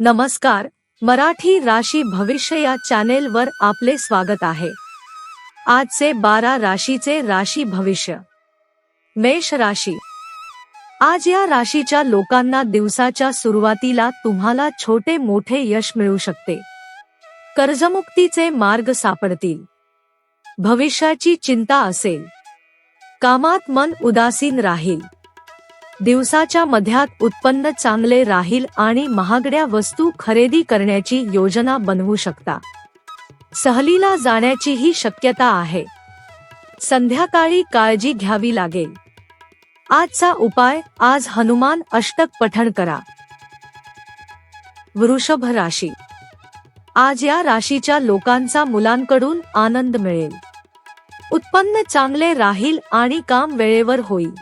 नमस्कार मराठी राशी भविष्य या चॅनेलवर आपले स्वागत आहे. आजचे बारा राशीचे राशी भविष्य. मेष राशी. आज या राशीच्या लोकांना दिवसाच्या सुरुवातीला तुम्हाला छोटे मोठे यश मिळू शकते. कर्जमुक्तीचे मार्ग सापडतील. भविष्याची चिंता असेल. कामात मन उदासीन राहील. दिवसाच्या मध्यात उत्पन्न चांगले राहील आणि महागड्या वस्तू खरेदी करण्याची योजना बनवू शकता. सहलीला जाण्याचीही शक्यता आहे. संध्याकाळी काळजी घ्यावी लागेल. आजचा उपाय आज हनुमान अष्टक पठण करा. वृषभ राशी. आज या राशीच्या लोकांचा मुलांकडून आनंद मिळेल. उत्पन्न चांगले राहील आणि काम वेळेवर होईल.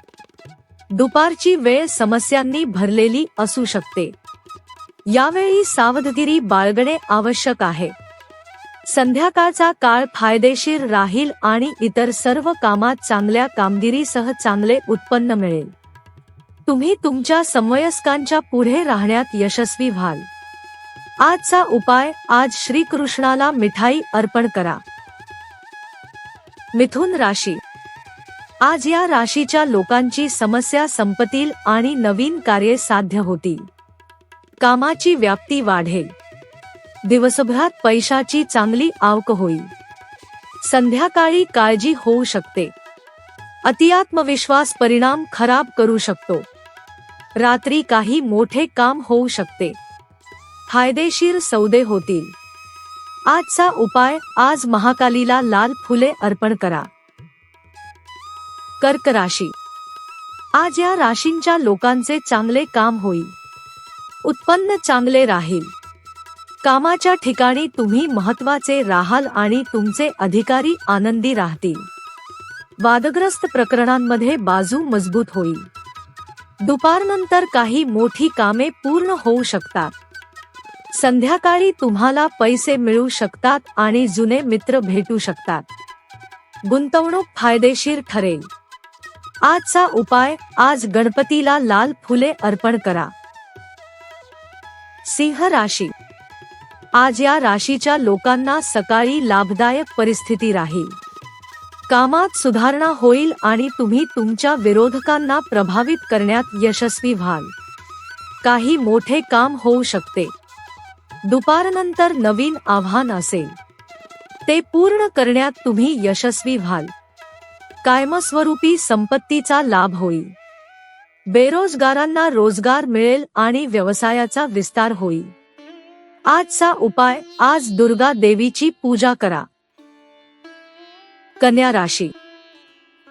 दुपारची वेळ समस्यांनी भरलेली असू शकते. यावेळी सावधगिरी बाळगणे आवश्यक आहे. संध्याकाळचा काळ फायदेशीर राहील आणि इतर सर्व कामात चांगल्या कामगिरीसह चांगले उत्पन्न मिळेल. तुम्ही तुमच्या समवयस्कांच्या पुढे राहण्यात यशस्वी व्हाल. आजचा उपाय आज श्रीकृष्णाला मिठाई अर्पण करा. मिथुन राशी आज या राशीच्या लोकांची समस्या संपतील आणि नवीन कार्य साध्य होतील. कामाची व्याप्ती वाढेल. दिवसभरात पैशाची चांगली आवक होईल. संध्याकाळी काळजी होऊ शकते. अतिआत्मविश्वास परिणाम खराब करू शकतो. रात्री काही मोठे काम होऊ शकते. फायदेशीर सौदे होतील. आजचा उपाय आज महाकालीला लाल फुले अर्पण करा. कर्क राशी. आज या राशींच्या लोकांचे चांगले काम होईल. उत्पन्न चांगले राहील. कामाच्या ठिकाणी तुम्ही महत्त्वाचे राहाल आणि तुमचे अधिकारी आनंदी राहतील. वादग्रस्त प्रकरणांमध्ये बाजू मजबूत होईल. दुपारनंतर काही मोठी कामे पूर्ण होऊ शकतात. संध्याकाळी तुम्हाला पैसे मिळू शकतात आणि जुने मित्र भेटू शकतात. गुंतवणूक फायदेशीर ठरेल. आजचा उपाय आज गणपतीला लाल फुले अर्पण करा. सिंह राशी. आज या राशीच्या लोकांना सकाळी लाभदायक परिस्थिती राहील. कामात सुधारणा होईल आणि तुम्ही तुमच्या विरोधकांना प्रभावित करण्यात यशस्वी व्हाल. काही मोठे काम होऊ शकते. दुपारनंतर नवीन आव्हान असेल. ते पूर्ण करण्यात तुम्ही यशस्वी व्हाल. कायमस्वरूपी संपत्तीचा लाभ होईल. बेरोजगारांना रोजगार मिळेल आणि व्यवसायाचा विस्तार होईल. आजचा उपाय आज दुर्गा देवीची पूजा करा. कन्या राशी.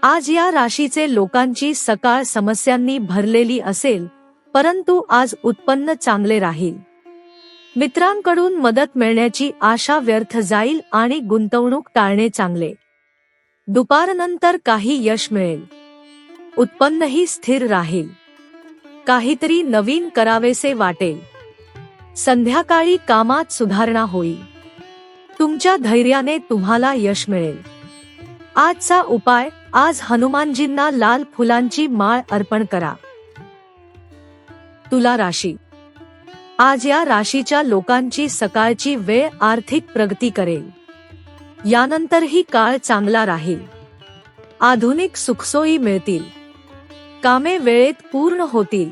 आज या राशीचे लोकांची सकाळ समस्यांनी भरलेली असेल परंतु आज उत्पन्न चांगले राहील. मित्रांकडून मदत मिळण्याची आशा व्यर्थ जाईल आणि गुंतवणूक टाळणे चांगले. दुपारनंतर काही यश मिळेल. उत्पन्नही स्थिर राहील. काहीतरी नवीन करावेसे वाटेल. संध्याकाळी कामात सुधारणा होईल. तुमच्या धैर्याने तुम्हाला यश मिळेल. आजचा उपाय आज हनुमानजींना लाल फुलांची माळ अर्पण करा. तुला राशी. आज या राशीच्या लोकांची सकाळची वेळ आर्थिक प्रगती करेल. यानंतरही काळ चांगला राहील. आधुनिक सुखसोयी मिळतील. कामे वेळेत पूर्ण होतील.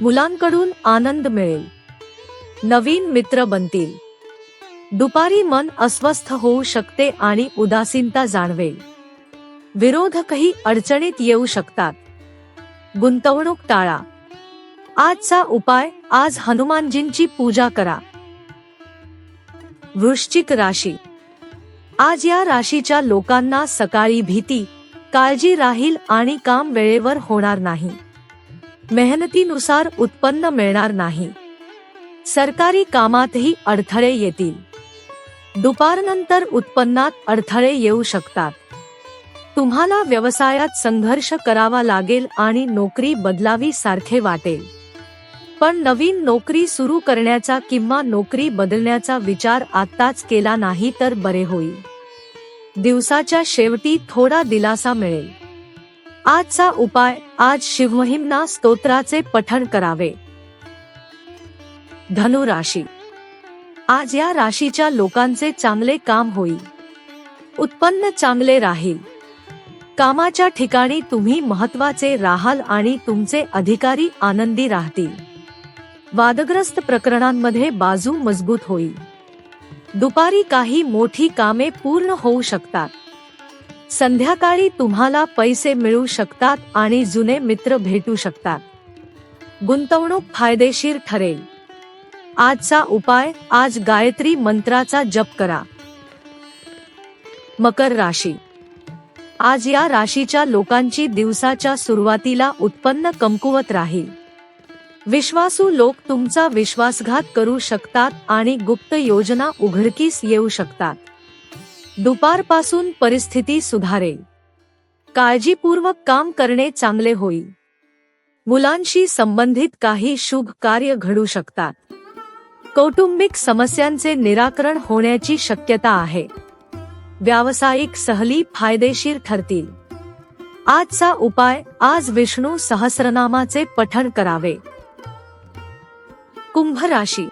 मुलांकडून आनंद मिळेल. नवीन मित्र बनतील. दुपारी मन अस्वस्थ होऊ शकते आणि उदासीनता जाणवेल. विरोधकही अडचणीत येऊ शकतात. गुंतवणूक टाळा. आजचा उपाय आज हनुमानजींची पूजा करा. वृश्चिक राशी. आज या राशीच्या लोकांना सकाळी भीती काळजी राहील आणि काम वेळेवर होणार नाही. मेहनतीनुसार उत्पन्न मिळणार नाही. सरकारी कामातही अडथळे येतील. दुपारनंतर उत्पन्नात अडथळे येऊ शकतात. तुम्हाला व्यवसायात संघर्ष करावा लागेल आणि नोकरी बदलावी सारखे वाटेल. पण नवीन नोकरी सुरू करण्याचा किंवा नोकरी बदलण्याचा विचार आत्ताच केला नाही तर बरे होईल. दिवसाच्या शेवटी थोडा दिलासा मिळेल. आजचा उपाय आज शिवमहिमना स्तोत्राचे पठण करावे. धनु राशी. आज या राशीच्या लोकांचे चांगले काम होईल. उत्पन्न चांगले राहील. कामाच्या ठिकाणी तुम्ही महत्त्वाचे राहाल आणि तुमचे अधिकारी आनंदी राहतील. वादग्रस्त प्रकरणांमध्ये बाजू मजबूत होईल. दुपारी काही मोठी कामे पूर्ण होऊ शकतात. संध्याकाळी तुम्हाला पैसे मिळू शकतात आणि जुने मित्र भेटू शकतात. गुंतवणूक फायदेशीर ठरेल. आजचा उपाय आज गायत्री मंत्राचा जप करा. मकर राशी. आज या राशीच्या लोकांची दिवसाच्या सुरुवातीला उत्पन्न कमकुवत राहील. विश्वासू लोक तुमचा विश्वासघात करू शकतात आणि गुप्त योजना उघडकीस येऊ शकतात. दुपारपासून परिस्थिती सुधारेल. काळजीपूर्वक काम करणे चांगले होईल. मुलांशी संबंधित काही शुभ कार्य घडू शकतात. कौटुंबिक समस्यांचे निराकरण होण्याची शक्यता आहे. व्यावसायिक सहली फायदेशीर ठरतील. आजचा उपाय आज विष्णू सहस्रनामाचे पठण करावे. कुंभ राशी.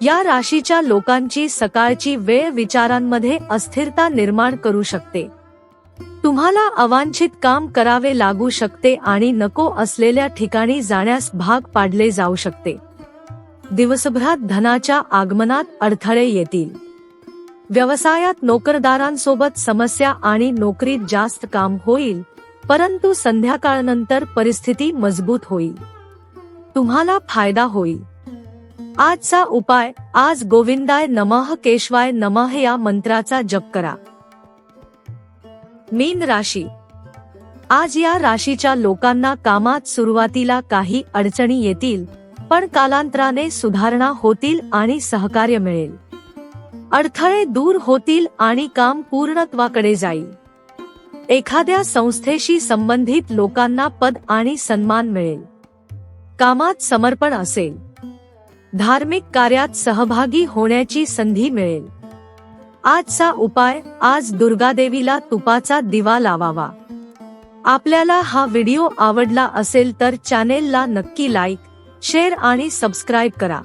या राशीच्या लोकांची सकाळची वेळ विचारांमध्ये अस्थिरता निर्माण करू शकते. तुम्हाला अवांछित काम करावे लागू शकते आणि नको असलेल्या ठिकाणी जाण्यास भाग पाडले जाऊ शकते. दिवसभरात धनाच्या आगमनात अडथळे येतील. व्यवसायात नोकरदारांसोबत समस्या आणि नोकरीत जास्त काम होईल परंतु संध्याकाळनंतर परिस्थिती मजबूत होईल. तुम्हाला फायदा होईल. आजचा उपाय आज गोविंदाय नमः केशवाय नमः या मंत्राचा जप करा. मीन राशी. आज या राशीच्या लोकांना कामात सुरुवातीला काही अडचणी येतील पण कालांतराने सुधारणा होतील आणि सहकार्य मिळेल. अडथळे दूर होतील आणि काम पूर्णत्वाकडे जाईल. एखाद्या संस्थेशी संबंधित लोकांना पद आणि सन्मान मिळेल. कामात समर्पण असेल. धार्मिक कार्यात सहभागी होण्याची संधी मिळेल. आजचा उपाय आज दुर्गादेवीला तुपाचा दिवा लावावा. आपल्याला हा व्हिडिओ आवडला असेल तर चॅनेलला नक्की लाईक शेअर आणि सबस्क्राईब करा.